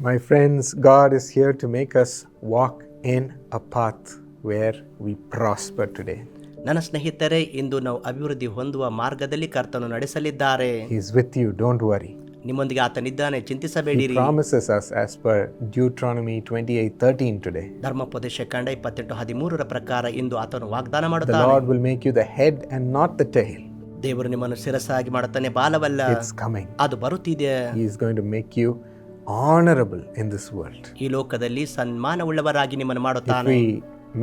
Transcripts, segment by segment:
My friends, God is here to make us walk in a path where we prosper today. ನನ್ನ ಸ್ನೇಹಿತರೆ ಇಂದು ನಾವು ಅಭಿವೃದ್ಧಿ ಹೊಂದುವ ಮಾರ್ಗದಲ್ಲಿ ಕರ್ತನು ನಡೆಸಲಿದ್ದಾರೆ He's with you, don't worry. ನಿಮ್ಮೊಂದಿಗೆ ಆತನಿದ್ದಾನೆ He ಚಿಂತಿಸಬೇಡಿರಿ promises us as per Deuteronomy 28:13 today. ಧರ್ಮೋಪದೇಶ ಕಂಡ ಇಪ್ಪತ್ತೆಂಟು ಹದಿಮೂರರ ಪ್ರಕಾರ ಇಂದು ಆತನು ವಾಗ್ದಾನ The ಮಾಡುತ್ತಾನೆ Lord will make you the head and not the tail. ದೇವರು ನಿಮ್ಮನ್ನು ಶಿರಸಾಗಿ ಮಾಡುತ್ತಾನೆ ಬಾಲವಲ್ಲ It's coming. ಅದು ಬರುತ್ತಿದೆ He is going to make you honorable in this world. ಈ ಲೋಕದಲ್ಲಿ ಸನ್ಮಾನವುಳ್ಳವರಾಗಿ ನಿಮ್ಮನ್ನು If ಮಾಡುತ್ತಾನೆ we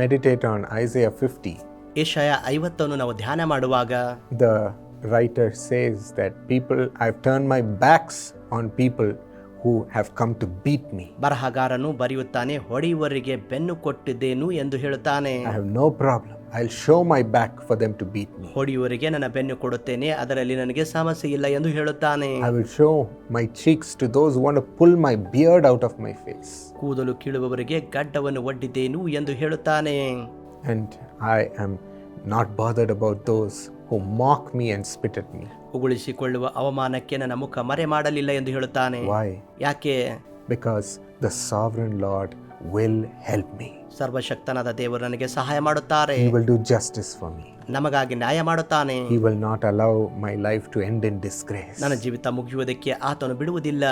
meditate on Isaiah 50, ಏಷಯ ಐವತ್ತನ್ನು ನಾವು ಧ್ಯಾನ ಮಾಡುವಾಗ the writer says that people, I've turned my backs on people who have come to beat me. ಬರಹಗಾರನು ಬರೆಯುತ್ತಾನೆ ಹೊಡೆಯುವವರಿಗೆ ಬೆನ್ನು ಕೊಟ್ಟಿದ್ದೇನು ಎಂದು ಹೇಳುತ್ತಾನೆ I have no problem. I'll show my back for them to beat me. ಹೊಡೆಯುವವರಿಗೆ ನನ್ನ ಬೆನ್ನು ಕೊಡುತ್ತೇನೆ ಅದರಲ್ಲಿ ನನಗೆ ಸಮಸ್ಯೆ ಇಲ್ಲ ಎಂದು ಹೇಳುತ್ತಾನೆ I will show my cheeks to those who want to pull my beard out of my face. ಕೂದಲು ಕೀಳುವವರಿಗೆ ಗಡ್ಡವನ್ನು ಒಡ್ಡಿದ್ದೇನು ಎಂದು ಹೇಳುತ್ತಾನೆ And I am not bothered about those who mock me and spit at me. ಉಗುಳಿಸಿಕೊಳ್ಳುವ ಅವಮಾನಕ್ಕೆ ನನ್ನ ಮುಖ ಮರೆ ಮಾಡಲಿಲ್ಲ ಎಂದು ಹೇಳುತ್ತಾನೆ Why? ಯಾಕೆ Because the sovereign Lord will help me. ಸರ್ವಶಕ್ತನಾದ ದೇವರು ನನಗೆ ಸಹಾಯ ಮಾಡುತ್ತಾರೆ He will do justice for me. ನಮಗಾಗಿ ನ್ಯಾಯ ಮಾಡುತ್ತಾನೆ He will not allow my life to end in disgrace. ನನ್ನ ಜೀವಿತ ಮುಗಿಯುವುದಕ್ಕೆ ಆತನು ಬಿಡುವುದಿಲ್ಲ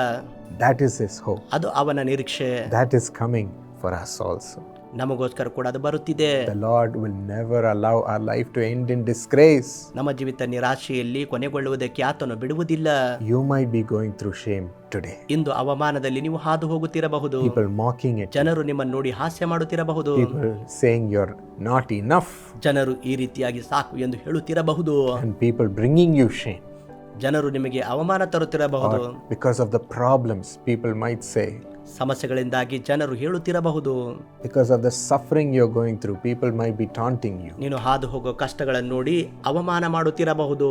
That is His hope. ಅದು ಅವನ ನಿರೀಕ್ಷೆ That is coming for us also. ನಮಗೋಸ್ಕರ ಕೂಡ ಅದು ಬರುತ್ತಿದೆ The Lord will never allow our life to end in disgrace. ನಮ್ಮ ಜೀವಿತ ನಿರಾಶೆಯಲ್ಲಿ ಕೊನೆಗೊಳ್ಳುವುದಕ್ಕೆ ಆತನು ಬಿಡುವುದಿಲ್ಲ You might be going through shame today. ಇಂದು ಅವಮಾನದಲ್ಲಿ ನೀವು ಹಾದು ಹೋಗುತ್ತಿರಬಹುದು People mocking at you, ಜನರು ನಿಮ್ಮನ್ನು ನೋಡಿ ಹಾಸ್ಯ ಮಾಡುತ್ತಿರಬಹುದು people saying you're not enough, ಜನರು ಈ ರೀತಿಯಾಗಿ ಸಾಕು ಎಂದು ಹೇಳುತ್ತಿರಬಹುದು and people bringing you shame. ಜನರು ನಿಮಗೆ ಅವಮಾನ ತರುತ್ತಿರಬಹುದು. Because of the problems people might say ಸಮಸ್ಯೆಗಳಿಂದಾಗಿ ಜನರು ಹೇಳುತ್ತಿರಬಹುದು. Because of the suffering you are going through people may be taunting you ನೀನು ಹಾದು ಹೋಗೋ ಕಷ್ಟಗಳನ್ನು ನೋಡಿ ಅವಮಾನ ಮಾಡುತ್ತಿರಬಹುದು.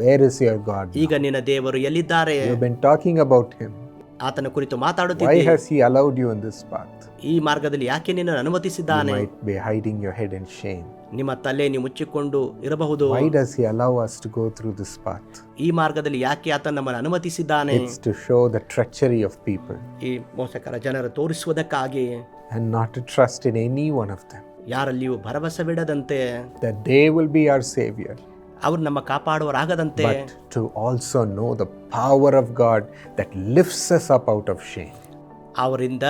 ವೇರ್ ಇಸ್ ಯುವರ್ ಗಾಡ್ ಈಗ ನಿನ್ನ ದೇವರು ಎಲ್ಲಿದ್ದಾರೆ? You been talking about him ಆತನ ಕುರಿತು Why ಮಾತಾಡುತ್ತಿದ್ದೆ has He allowed you in this path? ಈ ಮಾರ್ಗದಲ್ಲಿ ಯಾಕೆ ನಿನ್ನನ್ನು You ಅನುಮತಿಸಿದ್ದಾನೆ might be hiding your head in shame. ನಿಮ್ಮ ತಲೆ ನೀವು ಮುಚ್ಚಿಕೊಂಡು ಇರಬಹುದು Why does He allow us to go through this path? ಈ ಮಾರ್ಗದಲ್ಲಿ ಯಾಕೆ ಆತ ನಮ್ಮನ್ನು ಅನುಮತಿಸಿದ್ದಾನೆ It's to show the treachery of people ಈ ಮೋಸಕರ ಜನರು ತೋರಿಸುವುದಕ್ಕಾಗಿ and not to trust in any one of them. ಯಾರಲ್ಲಿಯೂ ಭರವಸೆ ಬಿಡದಂತೆ That they will be our Savior, ಅವ್ರು ನಮ್ಮ ಕಾಪಾಡುವರಾಗದಂತೆ. To also know the power of God that lifts us up out of shame ಅವರಿಂದ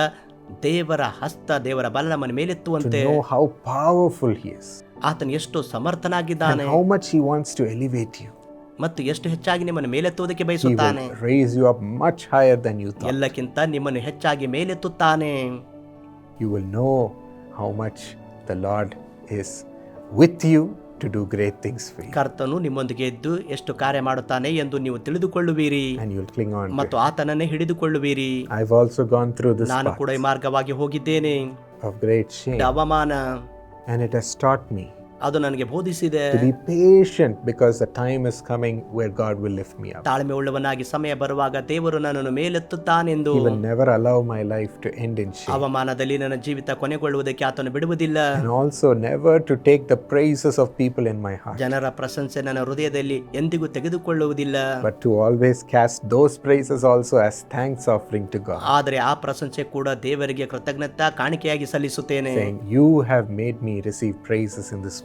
ದೇವರ ಹಸ್ತ ದೇವರ ಬಲ ನಮ್ಮನ್ನು ಮೇಲೆತ್ತುವಂತೆ. Know how powerful he is ಆತನು ಎಷ್ಟು ಸಮರ್ಥನಾಗಿದ್ದಾನೆ. How much he wants to elevate you ಮತ್ತು ಎಷ್ಟು ಹೆಚ್ಚಾಗಿ ನಿಮ್ಮನ್ನು ಮೇಲೆತ್ತುವುದಕ್ಕೆ ಬಯಸುತ್ತಾನೆ. Rise you up much higher than you thought ಎಲ್ಲಕ್ಕಿಂತ ನಿಮ್ಮನ್ನು ಹೆಚ್ಚಾಗಿ ಮೇಲೆತ್ತುತ್ತಾನೆ. You will know how much the lord is with you to do great things for you. ಕರ್ತನು ನಿಮ್ಮೊಂದಿಗೆ ಇದ್ದು ಎಷ್ಟು ಕಾರ್ಯ ಮಾಡುತ್ತಾನೆ ಎಂದು ನೀವು ತಿಳಿದುಕೊಳ್ಳುವಿರಿ And you'll cling on to ಮತ್ತು ಆತನನ್ನೇ ಹಿಡಿದುಕೊಳ್ಳುವಿರಿ it. I've also gone through this ನಾನು path ಕೂಡ ಈ ಮಾರ್ಗವಾಗಿ ಹೋಗಿದ್ದೇನೆ of great shame. ಅವಮಾನ And it has taught me ಅದು ನನಗೆ ಬೋಧಿಸಿದೆ to be patient because the time is coming where God will lift me up. ತಾಳ್ಮೆ ಉಳ್ಳವನಾಗಿ ಸಮಯ ಬರುವಾಗ ದೇವರು ನನ್ನನ್ನು ಮೇಲೆತ್ತುತ್ತಾನೆಂದು He will never allow my life to end in shame. ಅವಮಾನದಲ್ಲಿ ನನ್ನ ಜೀವಿತ ಕೊನೆಗೊಳ್ಳುವುದಕ್ಕೆ ಆತನು ಬಿಡುವುದಿಲ್ಲ And also never to take the praises of people in my heart, ಜನರ ಪ್ರಶಂಸೆ ನನ್ನ ಹೃದಯದಲ್ಲಿ ಎಂದಿಗೂ ತೆಗೆದುಕೊಳ್ಳುವುದಿಲ್ಲ but to always cast those praises also as thanks offering to God. ಆದರೆ ಆ ಪ್ರಶಂಸೆ ಕೂಡ ದೇವರಿಗೆ ಕೃತಜ್ಞತಾ ಕಾಣಿಕೆಯಾಗಿ ಸಲ್ಲಿಸುತ್ತೇನೆ saying, You have made me receive praises in this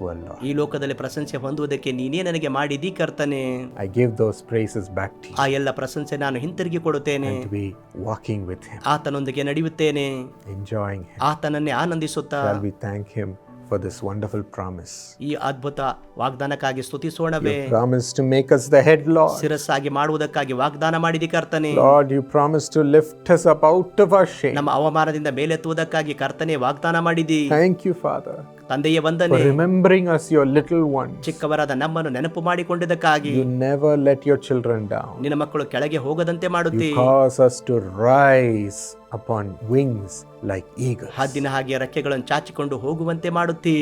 ಈ ಲೋಕದಲ್ಲಿ ಪ್ರಶಂಸೆ ಹೊಂದುವುದಕ್ಕೆ ನೀನೇ ನನಗೆ ಮಾಡಿದಿ ಕರ್ತನೆ. I give those praises back to ಆ ಎಲ್ಲ ಪ್ರಶಂಸೆ ನಾನು ಹಿಂತಿರುಗಿ ಕೊಡುತ್ತೇನೆ. ಟು ವಾಕಿಂಗ್ ವಿತ್ ಹಿಮ್ ಆತನೊಂದಿಗೆ ನಡೆಯುತ್ತೇನೆ. ಎಂಜಾಯಿಂಗ್ ಹಿಮ್ ಆತನನ್ನೇ ಆನಂದಿಸುತ್ತಾ. Shall we thank him for this wonderful promise ಈ ಅದ್ಭುತ ವಾಗ್ದಾನಕ್ಕಾಗಿ ಸ್ತುತಿಸೋಣವೇ. Promise to make us the head lord ಶಿರಸ್ಸಾಗಿ ಮಾಡುವುದಕ್ಕಾಗಿ ವಾಗ್ದಾನ ಮಾಡಿದಿ ಕರ್ತನೆ. Lord you promise to lift us out of our shame ನಮ್ಮ ಅವಮಾನದಿಂದ ಮೇಲೆತ್ತುವುದಕ್ಕಾಗಿ ಕರ್ತನೆ ವಾಗ್ದಾನ ಮಾಡಿದಿ. ಥ್ಯಾಂಕ್ ಯು ಫಾದರ್ ತಂದೆಯೇ ವಂದನೆ remembering us your little one ಚಿಕ್ಕವರಾದ ನಮ್ಮನ್ನು ನೆನಪು ಮಾಡಿಕೊಂಡಿದ್ದಕ್ಕಾಗಿ. You never let your children down ನಿನ್ನ ಮಕ್ಕಳು ಕೆಳಗೆ ಹೋಗದಂತೆ ಮಾಡುತ್ತಿ. You cause us to rise upon wings like ಈಗ ಹದ್ದಿನ ಹಾಗೆ ರೆಕ್ಕೆಗಳನ್ನು ಚಾಚಿಕೊಂಡು ಹೋಗುವಂತೆ ಮಾಡುತ್ತಿ.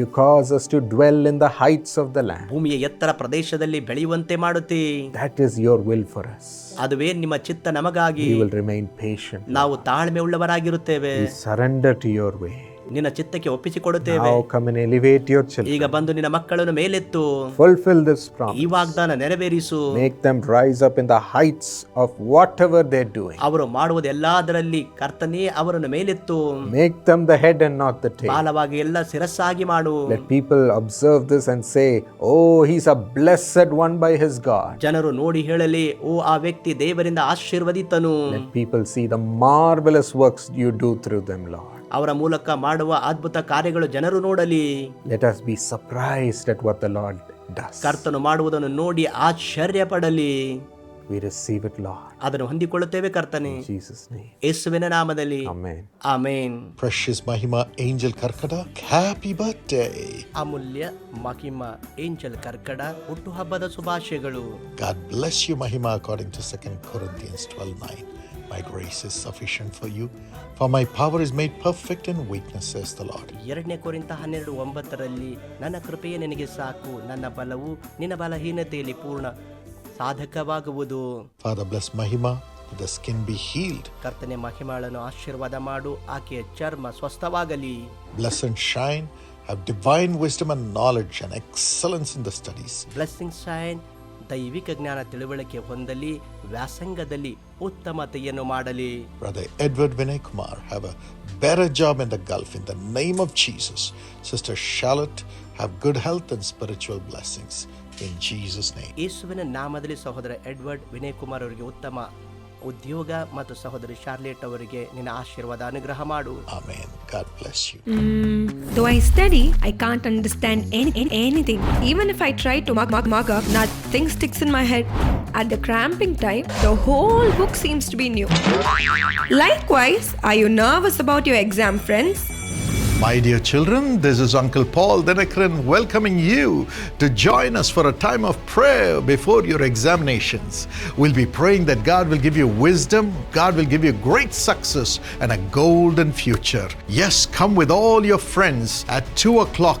You cause us to dwell in the heights of the land ಭೂಮಿಯ ಎತ್ತರ ಪ್ರದೇಶದಲ್ಲಿ ಬೆಳೆಯುವಂತೆ ಮಾಡುತ್ತಿ. That is your will for us ಅದುವೇ ನಿಮ್ಮ ಚಿತ್ತ ನಮಗಾಗಿ. ಯು ವಿಲ್ ರಿಮೈನ್ ಪೇಷಂಟ್ ನಾವು ತಾಳ್ಮೆ ಉಳ್ಳವರಾಗಿರುತ್ತೇವೆ. ಸರೆಂಡರ್ ಟು ಯುವರ್ ವೇ ನಿನ್ನ ಚಿತ್ತಕ್ಕೆ ಒಪ್ಪಿಸಿಕೊಡುತ್ತೇವೆ. ಈಗ ಬಂದು ನಿನ್ನ ಮಕ್ಕಳನ್ನು ಮೇಲೆತ್ತು. ಫುಲ್ಫಿಲ್ ದಿಸ್ ಈ ವಾಗ್ದಾನ ನೆರವೇರಿಸು. Make them rise up in the heights of whatever they do ಅವರು ಮಾಡುವುದೆಲ್ಲದರಲ್ಲಿ ಕರ್ತನೇ ಅವರನ್ನು ಮೇಲೆತ್ತು. Make them the head and not the tail ಬಾಲವಾಗಿ ಎಲ್ಲ ಶಿರಸ್ಸಾಗಿ ಮಾಡು. Let people observe this and say oh he is a blessed one by his God ಜನರು ನೋಡಿ ಹೇಳಲಿ ಓ ಆ ವ್ಯಕ್ತಿ ದೇವರಿಂದ ಆಶೀರ್ವದಿತನು. Let people see the marvellous works you do through them lord ಅವರ ಮೂಲಕ ಮಾಡುವ ಅದ್ಭುತ ಕಾರ್ಯಗಳು ಜನರು ನೋಡಲಿ. Let us be surprised at what the lord does ಕರ್ತನು ಮಾಡುವುದನ್ನು ನೋಡಿ ಆಶ್ಚರ್ಯಪಡಲಿ. ವಿ ರಿಸೀವ್ ಇಟ್ ಲಾರ್ಡ್ ಅದನ್ನು ಹೊಂದಿಕೊಳ್ಳುತ್ತೇವೆ ಕರ್ತನೇ. ಜೀಸಸ್ ನೇಮ್ ಯೇಸುವಿನ ನಾಮದಲ್ಲಿ. Amen amen. Precious Mahima Angel Karkada happy birthday ಅಮೂಲ್ಯ ಮಹಿಮಾ ಏಂಜೆಲ್ ಕರ್ಕಡ ಹುಟ್ಟುಹಬ್ಬದ ಶುಭಾಶಯಗಳು. God bless you Mahima according to second Corinthians 12:9 My grace is sufficient for you, for my power is made perfect in weakness, says the Lord. ಎರಡನೇ ಕೊರಿಂತ ಹನ್ನೆರಡು ಒಂಬತ್ತರಲ್ಲಿ ನನ್ನ ಕೃಪೆಯೇ ನಿನಗೆ ಸಾಕು ನನ್ನ ಬಲವು ನಿನ್ನ ಬಲಹೀನತೆಯಲ್ಲಿ ಪೂರ್ಣ ಸಾಧಕವಾಗುವುದು Father, bless Mahima, that the skin be healed. ಕರ್ತನೆ ಮಹಿಮಾಳನ್ನು ಆಶೀರ್ವಾದ ಮಾಡು ಆಕೆಯ ಚರ್ಮ ಸ್ವಸ್ಥವಾಗಲಿ Bless and shine, have divine wisdom and knowledge and excellence in the studies. Blessing shine ದೈವಿಕ ಜ್ಞಾನ ತಿಳುವಳಿಕೆ ಹೊಂದಲಿ ವ್ಯಾಸಂಗದಲ್ಲಿ ಉತ್ತಮತೆಯನ್ನು ಮಾಡಲಿ. Edward Vinay Kumar have a better job in the Gulf in the name of Jesus sister Charlotte have good health and spiritual blessings in Jesus name ಯೇಸುವಿನ ನಾಮದಲ್ಲಿ ಸಹೋದರ ಎಡ್ವರ್ಡ್ ವಿನಯ್ ಕುಮಾರ್ ಅವರಿಗೆ ಉತ್ತಮ ಉದ್ಯೋಗ ಮತ್ತು ಸಹೋದರಿ ಶಾರ್ಲೆಟ್ ಅವರಿಗೆ ನಿನ್ನ ಆಶೀರ್ವಾದ ಅನುಗ್ರಹ ಮಾಡು Amen. God bless you. Though I study, I can't understand any, any- anything. Even if I try to up, nothing sticks in my head. At the cramping time, the whole book seems to be new. Likewise, are you nervous about your exam, friends? My dear children, this is Uncle Paul Dinakaran welcoming you to join us for a time of prayer before your examinations. We'll be praying that God will give you wisdom, God will give you great success and a golden future. Yes, come with all your friends at 2 o'clock